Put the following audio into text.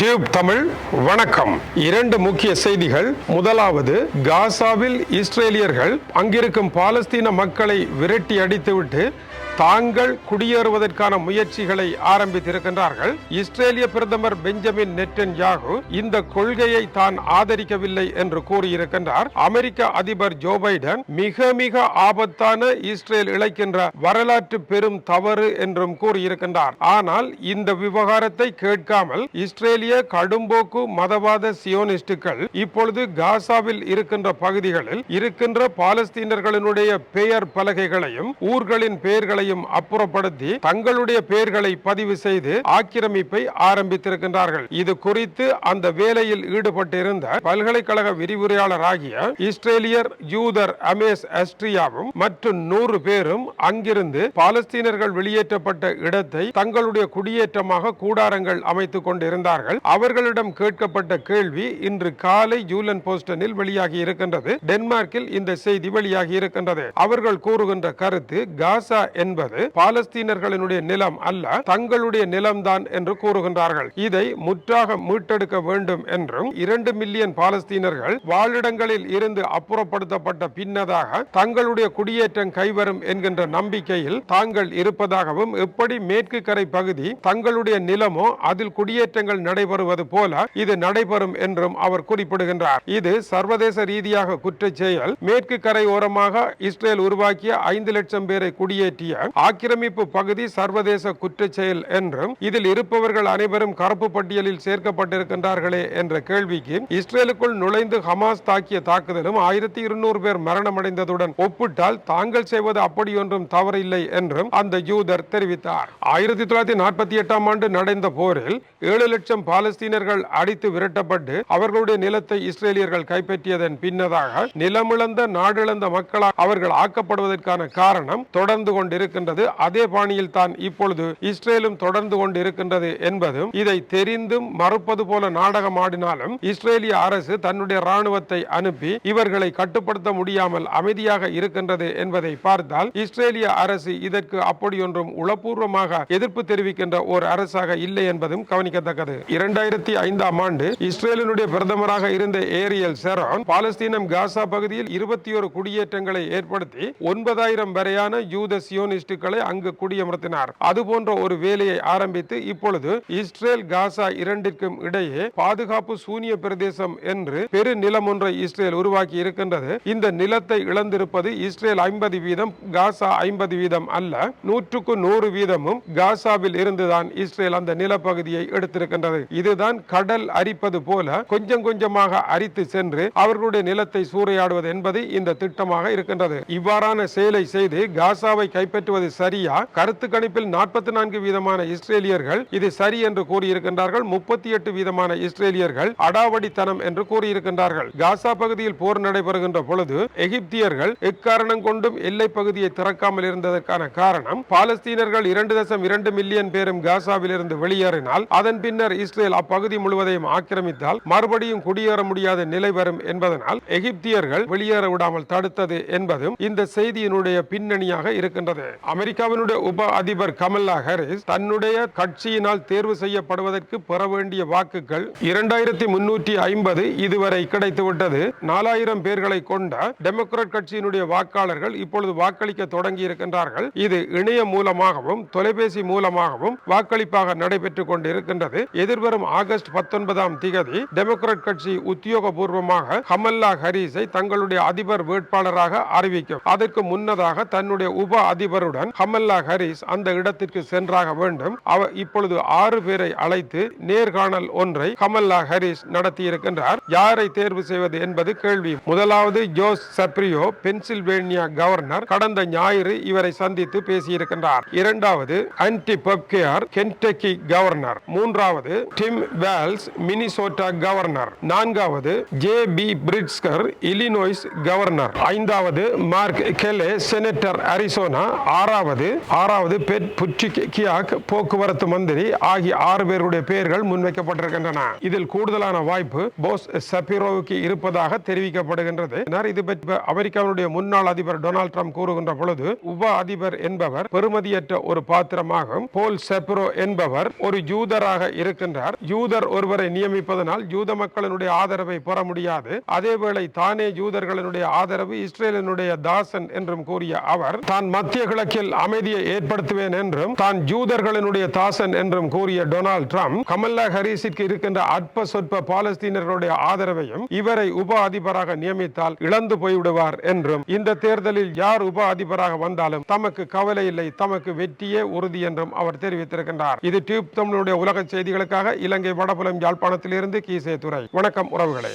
Tube Tamil வணக்கம். இரண்டு முக்கிய செய்திகள். முதலாவது காசாவில் இஸ்ரேலியர்கள் அங்கிருக்கும் பாலஸ்தீன மக்களை விரட்டி அடித்துவிட்டு தாங்கள் குடியேறுவதற்கான முயற்சிகளை ஆரம்பித்திருக்கின்றார்கள். இஸ்ரேலிய பிரதமர் பெஞ்சமின் நெட்டன் யாகு இந்த கொள்கையை தான் ஆதரிக்கவில்லை என்று கூறியிருக்கின்றார். அமெரிக்க அதிபர் ஜோ பைடன் மிக மிக ஆபத்தான இஸ்ரேல் இழைக்கின்ற வரலாற்று பெரும் தவறு என்றும் கூறியிருக்கின்றார். ஆனால் இந்த விவகாரத்தை கேட்காமல் இஸ்ரேலிய கடும்போக்கு மதவாத சியோனிஸ்டுகள் இப்பொழுது காசாவில் இருக்கின்ற பகுதிகளில் இருக்கின்ற பாலஸ்தீனர்களினுடைய பெயர் பலகைகளையும் ஊர்களின் அனைத்தையும் அப்புறப்படுத்தி தங்களுடைய பெயர்களை பதிவு செய்து ஆக்கிரமிப்பை ஆரம்பித்திருக்கின்றார்கள். இது குறித்து அந்த வேலையில் ஈடுபட்டிருந்த பல்கலைக்கழக விரிவுரையாளராகிய இஸ்ரேலியர் யூதர் அமேஸ் அஸ்ட்ரியாவும் மற்றும் நூறு பேரும் அங்கிருந்து பாலஸ்தீனர்கள் வெளியேற்றப்பட்ட இடத்தை தங்களுடைய குடியேற்றமாக கூடாரங்கள் அமைத்துக் கொண்டிருந்தார்கள். அவர்களிடம் கேட்கப்பட்ட கேள்வி இன்று காலை ஜூலன் போஸ்டனில் வெளியாகி இருக்கின்றது. டென்மார்க்கில் இந்த செய்தி வெளியாகி இருக்கின்றது. அவர்கள் கூறுகின்ற கருத்து காசா என்பது பாலஸ்தீனர்களினுடைய நிலம் அல்ல தங்களுடைய நிலம்தான் என்று கூறுகின்றார்கள். இதை முற்றாக மீட்டெடுக்க வேண்டும் என்றும் இரண்டு மில்லியன் பாலஸ்தீனர்கள் வாழிடங்களில் இருந்து அப்புறப்படுத்தப்பட்ட பின்னதாக தங்களுடைய குடியேற்றம் கைவரும் என்கின்ற நம்பிக்கையில் தாங்கள் இருப்பதாகவும் எப்படி மேற்கு கரை பகுதி தங்களுடைய நிலமோ அதில் குடியேற்றங்கள் நடைபெறுவது போல இது நடைபெறும் என்றும் அவர் குறிப்பிடுகின்றார். இது சர்வதேச ரீதியாக குற்ற செயல் மேற்கு கரை ஓரமாக இஸ்ரேல் உருவாக்கிய ஐந்து லட்சம் பேரை குடியேற்றிய ஆக்கிரமிப்பு பகுதி சர்வதேச குற்ற செயல் என்றும் இதில் இருப்பவர்கள் அனைவரும் கருப்பு பட்டியலில் சேர்க்கப்பட்டிருக்கின்றார்களே என்ற கேள்விக்கு இஸ்ரேலுக்குள் நுழைந்து ஹமாஸ் தாக்கிய தாக்குதலும் ஆயிரத்தி இருநூறு பேர் மரணமடைந்ததுடன் ஒப்பிட்டால் தாங்கள் செய்வது அப்படியொன்றும் தவறில்லை என்றும் அந்த யூதர் தெரிவித்தார். ஆயிரத்தி தொள்ளாயிரத்தி நாற்பத்தி எட்டாம் ஆண்டு நடந்த போரில் ஏழு லட்சம் பாலஸ்தீனர்கள் அடித்து விரட்டப்பட்டு அவர்களுடைய நிலத்தை இஸ்ரேலியர்கள் கைப்பற்றியதன் பின்னதாக நிலமிழந்த நாடிழந்த மக்களால் அவர்கள் ஆக்கப்படுவதற்கான காரணம் தொடர்ந்து இருக்கின்றது அதே பாணியில் தான் இப்பொழுது இஸ்ரேலும் தொடர்ந்து கொண்டிருக்கின்றது என்பதும் இதை தெரிந்தும் மறுப்பது போல நாடகம் ஆடினாலும் இஸ்ரேலிய அரசு தன்னுடைய ராணுவத்தை அனுப்பி இவர்களை கட்டுப்படுத்த முடியாமல் அமைதியாக இருக்கின்றது என்பதை பார்த்தால் இஸ்ரேலிய அரசு இதற்கு அப்படியொன்றும் உளப்பூர்வமாக எதிர்ப்பு தெரிவிக்கின்ற ஒரு அரசாக இல்லை என்பதும் கவனிக்கத்தக்கது. இரண்டாயிரத்தி ஐந்தாம் ஆண்டு இஸ்ரேலினுடைய பிரதமராக இருந்த ஏரியல் செரான் பாலஸ்தீனம் காசா பகுதியில் இருபத்தி ஒரு குடியேற்றங்களை ஏற்படுத்தி ஒன்பதாயிரம் வரையான யூத சியோனிஸ்டுகளை அங்கு குடியமர்த்தினார். அது போன்ற ஒரு வேலையை ஆரம்பித்து இப்பொழுது இஸ்ரேல் காசா இரண்டிற்கும் இடையே பாதுகாப்பு சூனிய பிரதேசம் என்று பெரு நிலம் ஒன்றை இஸ்ரேல் உருவாக்கி இருக்கின்றது. இந்த நிலத்தை இழந்திருப்பது இஸ்ரேல் ஐம்பது வீதம் காசா ஐம்பது வீதம் அல்ல நூற்றுக்கு நூறு வீதமும் காசாவில் இருந்துதான் இஸ்ரேல் அந்த நிலப்பகுதியை எடுத்திருக்கின்றது. இதுதான் கடல் அரிப்பது போல கொஞ்சம் கொஞ்சமாக அரித்து சென்று அவர்களுடைய நிலத்தை சூறையாடுவது என்பது இந்த திட்டமாக இருக்கின்றது. இவ்வாறான செயலை செய்து காசாவை கைப்பற்றுவது சரியா? கருத்து கணிப்பில் நாற்பத்தி நான்கு வீதமான இஸ்ரேலியர்கள் இது சரி என்று கூறியிருக்கின்றார்கள். முப்பத்தி எட்டு வீதமான இஸ்ரேலியர்கள் அடாவடித்தனம் என்று கூறியிருக்கின்றார்கள். காசா பகுதியில் போர் நடைபெறுகின்ற பொழுது எகிப்தியர்கள் எக்காரணம் கொண்டும் எல்லை பகுதியை திறக்காமல் இருந்ததற்கான காரணம் பாலஸ்தீனர்கள் இரண்டு தசம் இரண்டு மில்லியன் பேரும் காசாவில் இருந்து வெளியேறினால் அதன் பின்னர் இஸ்ரேல் அப்பகுதி முழுவதையும் ஆக்கிரமித்தால் மறுபடியும் குடியேற முடியாத நிலை வரும் என்பதனால் எகிப்தியர்கள் வெளியேற விடாமல் தடுத்தது என்பதும் இந்த செய்தியினுடைய பின்னணியாக இருக்கின்றது. அமெரிக்காவினுடைய உப அதிபர் கமல்லா ஹாரிஸ் தன்னுடைய கட்சியினால் தேர்வு செய்யப்படுவதற்கு பெற வேண்டிய வாக்குகள் இரண்டாயிரத்தி முன்னூற்றி ஐம்பது இதுவரை கிடைத்துவிட்டது நாலாயிரம் பேர்களை கொண்ட டெமோக்ராட் கட்சியினுடைய வாக்காளர்கள் இப்பொழுது வாக்களிக்க தொடங்கி இருக்கின்றார்கள். இது இணைய மூலமாகவும் தொலைபேசி மூலமாகவும் வாக்களிப்பாக நடைபெற்றுக் கொண்டிருக்கின்றது. எதிர்வரும் ஆகஸ்ட் பத்தொன்பதாம் திகதி டெமோக்ராட் கட்சி உத்தியோகபூர்வமாக கமல்லா ஹரிஸை தங்களுடைய அதிபர் வேட்பாளராக அறிவிக்கும். அதற்கு முன்னதாக தன்னுடைய உப அதிபர் அவருடன் கமல்லா ஹரிஸ் அந்த இடத்திற்கு சென்றாக வேண்டும். அவர் இப்பொழுது ஆறு பேரை அழைத்து நேர்காணல் ஒன்றை கமல்லா ஹரிஸ் நடத்தியிருக்கின்றார். யாரை தேர்வு செய்வது என்பது கேள்வி. முதலாவது ஜோஸ் சப்ரியோ பென்சில்வேனியா கவர்னர் கடந்த ஞாயிறு இவரை சந்தித்து பேசியிருக்கின்றார். இரண்டாவது ஆன்டி பப்கேர் கென்டக்கி கவர்னர். மூன்றாவது டிம் வேல்ஸ் மினிசோட்டா கவர்னர். நான்காவது J B Pritzker Illinois governor. ஐந்தாவது மார்க் கெலே செனட்டர் அரிசோனா. ஆறாவது ஆறாவது பெட் புட்ரிகியாக் போக்குவரத்து மந்திரி ஆகிய ஆறு பேருடைய பெயர்கள் முன்வைக்கப்பட்டிருக்கின்றன. இதில் கூடுதலான வாய்ப்பு போஸ் சபிரோவுக்கு இருப்பதாக தெரிவிக்கப்படுகின்றது. இது பற்றி அமெரிக்காவுடைய முன்னாள் அதிபர் டொனால்ட் ட்ரம்ப் கூறுகின்ற பொழுது உப அதிபர் என்பவர் பெறுமதியற்ற ஒரு பாத்திரமாகும் போல் செப்ரோ என்பவர் ஒரு ஜூதராக இருக்கின்றார். ஜூதர் ஒருவரை நியமிப்பதனால் ஜூத மக்களினுடைய ஆதரவை பெற முடியாது. அதேவேளை தானே ஜூதர்களினுடைய ஆதரவு இஸ்ரேலினுடைய தாசன் என்றும் கூறிய அவர் தான் மத்திய கிழக்கில் அமைதியை ஏற்படுத்துவேன் என்றும் தான் ஜூதர்களினுடைய தாசன் என்றும் கூறிய டொனால்ட் ட்ரம்ப் கமல்லா ஹரீஸிற்கு இருக்கின்ற அற்ப சொற்ப பாலஸ்தீனர்களுடைய ஆதரவையும் இவரை உப அதிபராக நியமித்தால் இழந்து போய்விடுவார் என்றும் இந்த தேர்தலில் யார் உப அதிபராக வந்தாலும் தமக்கு கவலை இல்லை தமக்கு வெற்றியே உறுதி என்றும் அவர் தெரிவித்திருக்கின்றார். இது டியூப் தமிழுடைய உலக செய்திகளுக்காக இலங்கை வடபுலம் யாழ்ப்பாணத்திலிருந்து கீசே துறை வணக்கம் உறவுகளே.